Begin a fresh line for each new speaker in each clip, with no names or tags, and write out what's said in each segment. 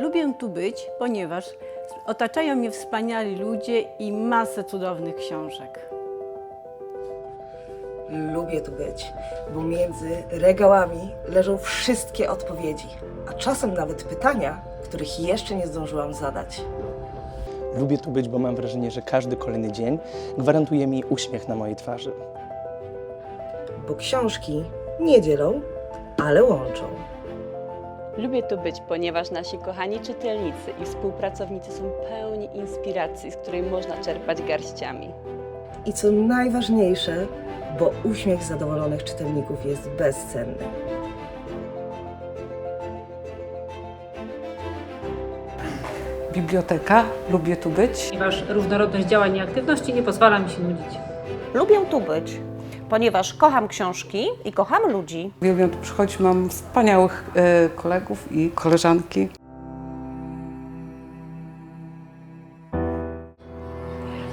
Lubię tu być, ponieważ otaczają mnie wspaniali ludzie i masę cudownych książek.
Lubię tu być, bo między regałami leżą wszystkie odpowiedzi, a czasem nawet pytania, których jeszcze nie zdążyłam zadać.
Lubię tu być, bo mam wrażenie, że każdy kolejny dzień gwarantuje mi uśmiech na mojej twarzy.
Bo książki nie dzielą, ale łączą.
Lubię tu być, ponieważ nasi kochani czytelnicy i współpracownicy są pełni inspiracji, z której można czerpać garściami.
I co najważniejsze, bo uśmiech zadowolonych czytelników jest bezcenny.
Biblioteka, lubię tu być.
ponieważ różnorodność działań i aktywności nie pozwala mi się nudzić.
Lubię tu być, ponieważ kocham książki i kocham ludzi.
Uwielbiam tu przychodzić, mam wspaniałych e, kolegów i koleżanki.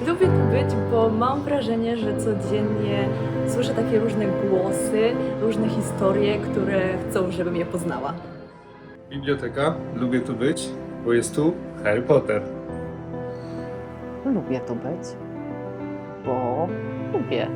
Lubię tu być, bo mam wrażenie, że codziennie słyszę takie różne głosy, różne historie, które chcą, żebym je poznała.
Biblioteka, lubię tu być, bo jest tu Harry Potter.
Lubię tu być, bo lubię.